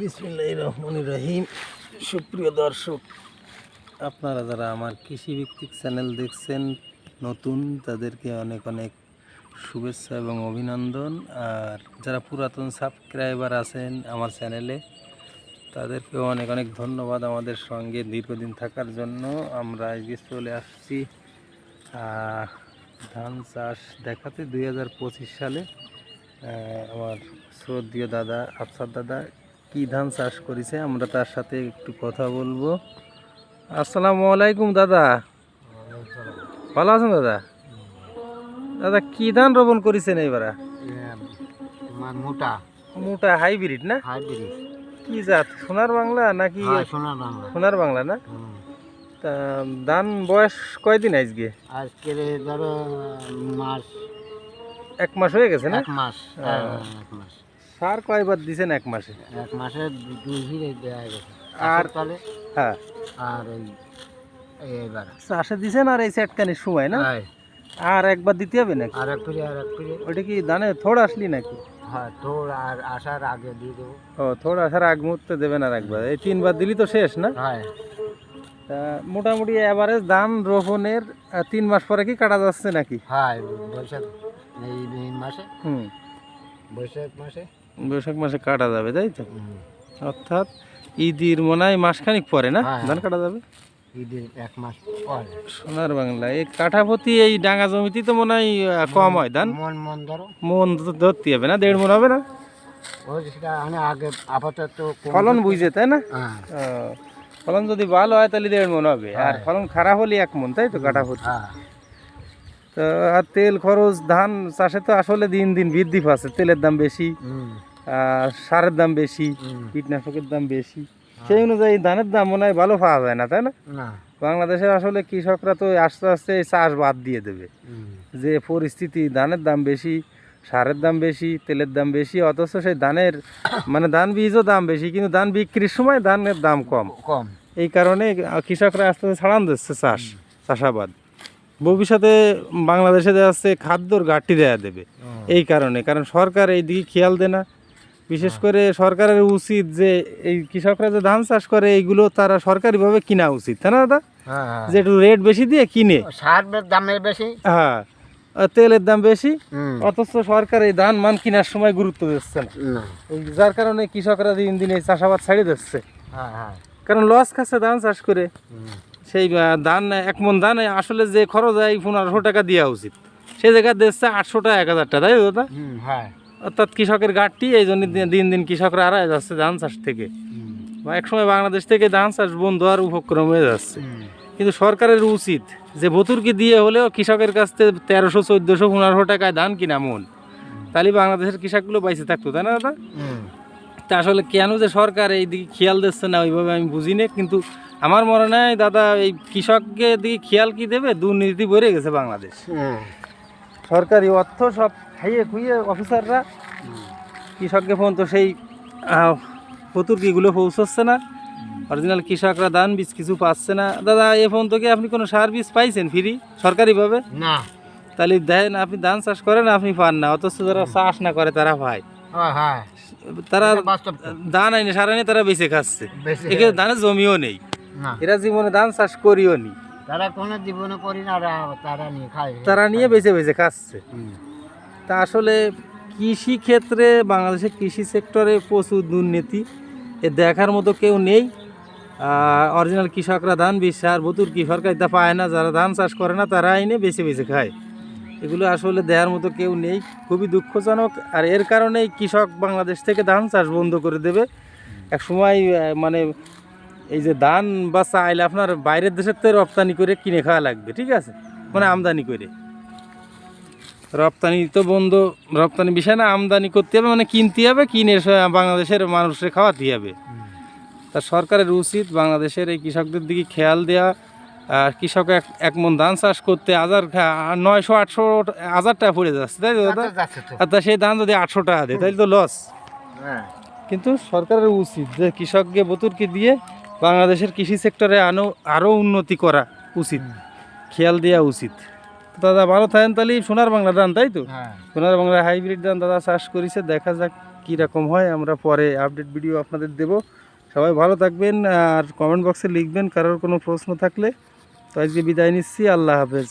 বিসমিল্লাহ রহমান রহিম। সুপ্রিয় দর্শক, আপনারা যারা আমার কৃষিভিত্তিক চ্যানেল দেখছেন, নতুন, তাদেরকে অনেক অনেক শুভেচ্ছা এবং অভিনন্দন। আর যারা পুরাতন সাবস্ক্রাইবার আছেন আমার চ্যানেলে তাদেরকেও অনেক অনেক ধন্যবাদ আমাদের সঙ্গে দীর্ঘদিন থাকার জন্য। আমরা আজকে চলে আসছি ধান চাষ দেখাতে। দুই হাজার পঁচিশ সালে আমার শ্রদ্ধীয় দাদা, আফসার দাদা কি ধান চাষ করেছে আমরা তার সাথে একটু কথা বলব। আসসালামু আলাইকুম দাদা। ভালো আছেন দাদা? দাদা কি ধান রোপণ করেছেন এবার মোটা। মোটা হাইব্রিড না? হাইব্রিড। কি জাত? সোনার বাংলা নাকি হ্যাঁ সোনার বাংলা। সোনার বাংলা না? তা ধান বয়স কয়দিন আজকে? আজকে ধরো মাস। এক মাস হয়ে গেছে না? এক মাস হ্যাঁ। এক মাস। সার কয়বার দিছেন? এক মাসে? এক মাসে দুই ভিড়ে দেওয়া গেছে। আর- তাহলে হ্যাঁ। আর ওই এবার। চাষে দিছেন আর এই সেটকানির সময় না? আর একবার দিতে হবে নাকি? আর এক ফিরে আর এক ফিরে ওইটা কি ধানে থোড় আসলি নাকি? হ্যাঁ তোর আর আসার আগে দিয়ে দেবো। ও থোড় আসার আগ মুহূর্তে দেবেন আর একবার। এই তিনবার দিলি তো শেষ না? হ্যাঁ। মোটামুটি এভারেজ ধান রোপণের তিন মাস পরে কি কাটা যাচ্ছে নাকি? হ্যাঁ বৈশাখ এই মাসে। হুম। বৈশাখ মাসে। বৈশাখ মাসে কাটা যাবে তাই তো? অর্থাৎ ঈদের মনে হয় মাসখানিক পরে না? হ্যাঁ। ধান কাটা যাবে? ঈদের এক মাস পর। সোনার বাংলা এই কাঠাপতি এই ডাঙ্গা জমিতে তো মনে হয় কম হয় ধান? মন মন ধরো। মন ধরতে হবে না? দেড় মন হবে না? আগে আপাতত ফলন বুঝে তাই না? হ্যাঁ। ফলন যদি ভালো হয় তাহলে দেড় মন হবে। আর হ্যাঁ। ফলন খারাপ হলে এক মন তাই তো কাঠাপতি? হ্যাঁ। তো আর তেল খরচ ধান চাষে তো আসলে দিন দিন বৃদ্ধি পাচ্ছে। তেলের দাম বেশি আর সারের দাম বেশি কীটনাশকের দাম বেশি। সেই অনুযায়ী ধানের দাম মনে হয় ভালো পাওয়া যায় না তাই না? বাংলাদেশে আসলে কৃষকরা তো আস্তে আস্তে এই চাষ বাদ দিয়ে দেবে। যে পরিস্থিতি ধানের দাম বেশি সারের দাম বেশি তেলের দাম বেশি অথচ সেই ধানের মানে ধান বীজও দাম বেশি কিন্তু ধান বিক্রির সময় ধানের দাম কম। কম। এই কারণে কৃষকরা আস্তে আস্তে ছাড়ান দিচ্ছে চাষ চাষাবাদ। ভবিষ্যতে বাংলাদেশে যাচ্ছে খাদ্যর ঘাটতি দেয়া দেবে। এই কারণে কারণ সরকার এই দিকে খেয়াল দেয় না। বিশেষ করে সরকারের উচিত যে এই কৃষকরা যে ধান চাষ করে এইগুলো তারা সরকারিভাবে কিনা উচিত। তাই না দাদা? হ্যাঁ হ্যাঁ। যে একটু রেট বেশি দিয়ে কিনে। সার বের দামের বেশি। হ্যাঁ তেলের দাম বেশি। অথচ সরকার এই ধান মান কেনার সময় গুরুত্ব দিচ্ছে না। যার কারণে কৃষকরা দিন দিন এই চাষাবাদ ছাড়িয়ে দিচ্ছে। হ্যাঁ কারণ লস খাচ্ছে ধান চাষ করে। সেই ধান এক মন ধান আসলে যে খরচ হয় পনেরোশো টাকা দেওয়া উচিত। সে জায়গায় দিচ্ছে আটশো টাকা এক হাজার টাকা তাই দাদা? হ্যাঁ। অর্থাৎ কৃষকের ঘাটতি এই জন্য দিন- দিন কৃষকরা আড়াই যাচ্ছে ধান চাষ থেকে। বা একসময় বাংলাদেশ থেকে ধান চাষ বন্ধ হওয়ার উপক্রম হয়ে যাচ্ছে। কিন্তু সরকারের উচিত যে ভতুরকি দিয়ে হলেও কৃষকের কাছ থেকে তেরোশো চোদ্দোশো পনেরোশো টাকায় ধান কিনা মন। তাহলে বাংলাদেশের কৃষকগুলো বাইসে থাকতো তাই না দাদা? তা আসলে কেন যে সরকার এই দিকে খেয়াল দিচ্ছে না ওইভাবে আমি বুঝি না কিন্তু আমার মনে হয় দাদা এই কৃষককে দিকে খেয়াল কি দেবে? দুর্নীতি বেড়ে গেছে বাংলাদেশ। সরকারি অর্থ সব খাইয়ে খুইয়ে অফিসাররা কৃষককে ফোন তো সেই ফতুরকিগুলো পৌঁছচ্ছে না? অরিজিনাল কৃষকরা দান বীজ কিছু পাচ্ছে না। দাদা এ ফোন থেকে আপনি কোনো সার বীজ পাইছেন ফ্রি সরকারিভাবে? না। তাহলে দেন আপনি ধান চাষ করেন আপনি পান না অথচ যারা চাষ না করে তারা পায় হ্যাঁ হ্যাঁ। তারা। ধান আইনে সার আইনে তারা বেঁচে খাচ্ছে। এখানে ধানের জমিও নেই। এরা জীবনে ধান চাষ করিও নি। তারা কোনো জীবনে করি না তারা নিয়ে খায়। তারা নিয়ে বেঁচে বেঁচে খাচ্ছে। তা আসলে কৃষি ক্ষেত্রে বাংলাদেশের কৃষি সেক্টরে প্রচুর দুর্নীতি। এ দেখার মতো কেউ নেই। অরিজিনাল কৃষকরা ধান বীজ সার ভতুর কি সরকার তা পায় না। যারা ধান চাষ করে না তারা এনে বেছে বেছে খায়। এগুলো আসলে দেওয়ার মতো কেউ নেই। খুবই দুঃখজনক। আর এর কারণেই কৃষক বাংলাদেশ থেকে ধান চাষ বন্ধ করে দেবে। এক সময় মানে এই যে ধান বা চাইল আপনার বাইরের দেশের তো রপ্তানি করে কিনে খাওয়া লাগবে ঠিক আছে? মানে আমদানি করে। রপ্তানি তো বন্ধ রপ্তানি বিষয় না আমদানি করতে হবে মানে কিনতে হবে কিনে বাংলাদেশের মানুষের খাওয়াতে হবে। তা সরকারের উচিত বাংলাদেশের এই কৃষকদের দিকে খেয়াল দেওয়া আর কৃষক এক এক মন ধান চাষ করতে হাজার নয়শো আটশো হাজার টাকা পড়ে যাচ্ছে তাই তো দাদা। আর তা সেই ধান যদি আটশো টাকা দেয় তাহলে তো লস হ্যাঁ। কিন্তু সরকারের উচিত যে কৃষককে বতুরকে দিয়ে বাংলাদেশের কৃষি সেক্টরে আনো আরও উন্নতি করা উচিত। খেয়াল দেওয়া উচিত। তো দাদা ভালো থাকেন তাহলে। সোনার বাংলা ধান তাই তো? হ্যাঁ। সোনার বাংলা হাইব্রিড ধান দাদা চাষ করেছে। দেখা যাক কীরকম হয়। আমরা পরে আপডেট ভিডিও আপনাদের দেব। সবাই ভালো থাকবেন আর কমেন্ট বক্সে লিখবেন। কারোর কোনো প্রশ্ন থাকলে। তো আজকে বিদায় নিচ্ছি। আল্লাহ হাফেজ।